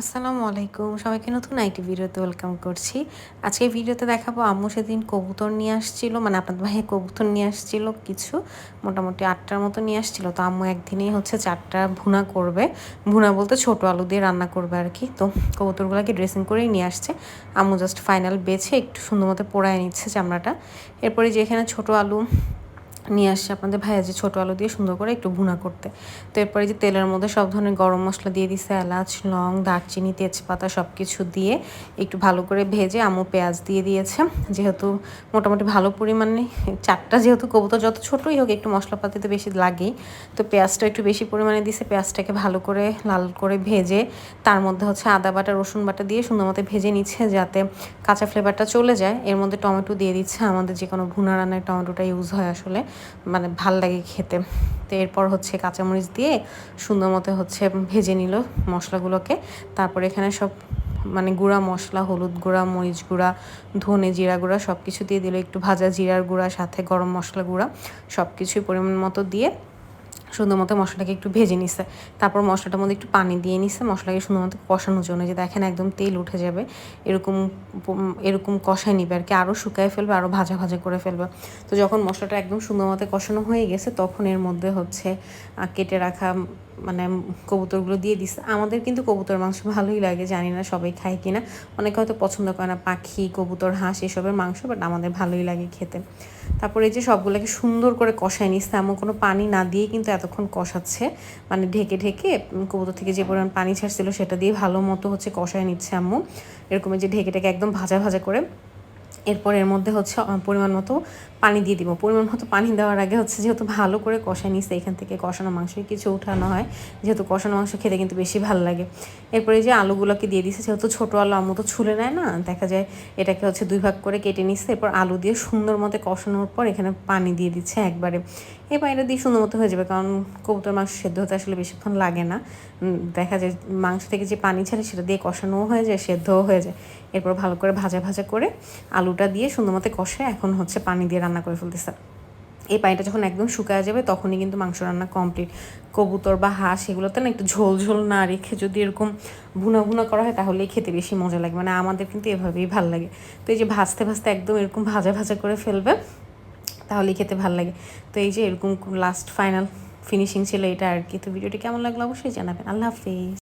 আসসালামু আলাইকুম। সবাইকে নতুন আইটি ভিডিওতে ওয়েলকাম করছি। আজকে ভিডিওতে দেখাবো আম্মু সেদিন কবুতর নিয়ে আসছিল মানে আপনাদের ভাই কবুতর নিয়ে আসছিল কিছু, মোটামুটি আটটার মতো নিয়ে আসছিল। তো আম্মু একদিনেই হচ্ছে চারটা ভুনা করবে। ভুনা বলতে ছোটো আলু দিয়ে রান্না করবে আর কি। তো কবুতরগুলোকে ড্রেসিং করেই নিয়ে আসছে। আম্মু জাস্ট ফাইনাল বেছে একটু সুন্দর মতো পোড়ায় নিচ্ছে চামড়াটা। এরপরে যেখানে ছোটো আলু নিয়ে আসছে আপনাদের ভাইয়া যে ছোটো আলু দিয়ে সুন্দর করে একটু ভুনা করতে। তো এরপরে যে তেলের মধ্যে সব ধরনের গরম মশলা দিয়ে দিছে, এলাচ, লং, দারচিনি, তেজপাতা সব কিছু দিয়ে একটু ভালো করে ভেজে আমু পেঁয়াজ দিয়ে দিয়েছে। যেহেতু মোটামুটি ভালো পরিমাণে চারটা যেহেতু কবুতর যত ছোটোই হোক একটু মশলাপাতিতে বেশি লাগেই। তো পেঁয়াজটা একটু বেশি পরিমাণে দিছে, পেঁয়াজটাকে ভালো করে লাল করে ভেজে তার মধ্যে হচ্ছে আদা বাটা, রসুন বাটা দিয়ে সুন্দর মতো ভেজে নিচ্ছে যাতে কাঁচা ফ্লেভারটা চলে যায়। এর মধ্যে টমেটো দিয়ে দিচ্ছে। আমাদের যে কোনো ভুনা রান্নায় টমেটোটা ইউজ হয় আসলে। মানে ভালো লাগে খেতে। তো এরপর হচ্ছে কাঁচামরিচ দিয়ে সুন্দর মতো হচ্ছে ভেজে নিল মশলাগুলোকে। তারপর এখানে সব মানে গুঁড়া মশলা, হলুদ গুঁড়া, মরিচ গুঁড়া, ধনে জিরা গুঁড়া সব কিছু দিয়ে দিল। একটু ভাজা জিরার গুঁড়া, সাথে গরম মশলা গুঁড়া সব কিছুই পরিমাণ মতো দিয়ে সুন্দর মতো মশলাটাকে একটু ভেজে নিছে। তারপর মশলাটার মধ্যে একটু পানি দিয়ে নিছে মশলাকে সুন্দর মতো কষানোর জন্য যে দেখেন একদম তেল উঠে যাবে, এরকম এরকম কষায় নিবে আর কি। আরও শুকায় ফেলবে আরও ভাজা ভাজা করে ফেলবে। তো যখন মশলাটা একদম সুন্দর মতো কষানো হয়ে গেছে, তখন এর মধ্যে হচ্ছে কেটে রাখা মানে কবুতরগুলো দিয়ে দিচ্ছে আমাদের কিন্তু কবুতর মাংস ভালোই লাগে, জানি না সবাই খায় কিনা। অনেকে হয়তো পছন্দ করে না পাখি, কবুতর, হাঁস এসবের মাংস বাট আমাদের ভালোই লাগে খেতে। তারপরে এই যে সবগুলোকে সুন্দর করে কষায় নিচ্ছে, এমন কোনো পানি না দিয়ে কিন্তু এতক্ষণ কষাচ্ছে। মানে ঢেকে ঢেকে কবুতর থেকে যে পরিমাণ পানি ছাড়ছিল সেটা দিয়ে ভালো মতো হচ্ছে কষায় নিচ্ছে আম্মু। এরকম যে ঢেকে ঢেকে একদম ভাজা ভাজা করে এরপর এর মধ্যে হচ্ছে পরিমাণ মতো পানি দিয়ে দিব। পরিমাণ মতো পানি দেওয়ার আগে হচ্ছে যেহেতু ভালো করে কষা নিচ্ছে এখান থেকে কষানো মাংসই কিছু উঠানো হয়। যেহেতু কষানো মাংস খেতে কিন্তু বেশি ভালো লাগে। এরপরে যে আলুগুলোকে দিয়ে দিচ্ছে যেহেতু ছোটো আলু আম্মু তো ছুলে নেয় না, দেখা যায় এটাকে হচ্ছে দুই ভাগ করে কেটে নিচ্ছে এরপর আলু দিয়ে সুন্দর মতো কষানোর পর এখানে পানি দিয়ে দিচ্ছে একবারে। এই পানিটা দিয়ে সুন্দর মতো হয়ে যাবে, কারণ কবুতর মাংস সেদ্ধ হতে আসলে বেশিক্ষণ লাগে না। দেখা যায় মাংস থেকে যে পানি ছাড়ে সেটা দিয়ে কষানোও হয়ে যায়, সেদ্ধও হয়ে যায়। এরপর ভালো করে ভাজা ভাজা করে আলুটা দিয়ে সুন্দর মতো কষে এখন হচ্ছে পানি দিয়ে রান্না করে ফেলতেছে। এই পানিটা যখন একদম শুকায় যাবে, তখনই কিন্তু মাংস রান্না কমপ্লিট কবুতর বা হাঁস এগুলোতে না একটু ঝোল ঝোল না রেখে যদি এরকম ভুনা ভুনা করা হয়, তাহলেই খেতে বেশি মজা লাগে। মানে আমাদের কিন্তু এভাবেই ভালো লাগে। তো এই যে ভাজতে ভাজতে একদম এরকম ভাজা ভাজা করে ফেলবে, তাহলেই খেতে ভালো লাগে। তো এই যে এরকম লাস্ট ফাইনাল ফিনিশিং ছিল এটা আর কি। তো ভিডিওটি কেমন লাগল অবশ্যই জানাবেন। আল্লাহ হাফিজ।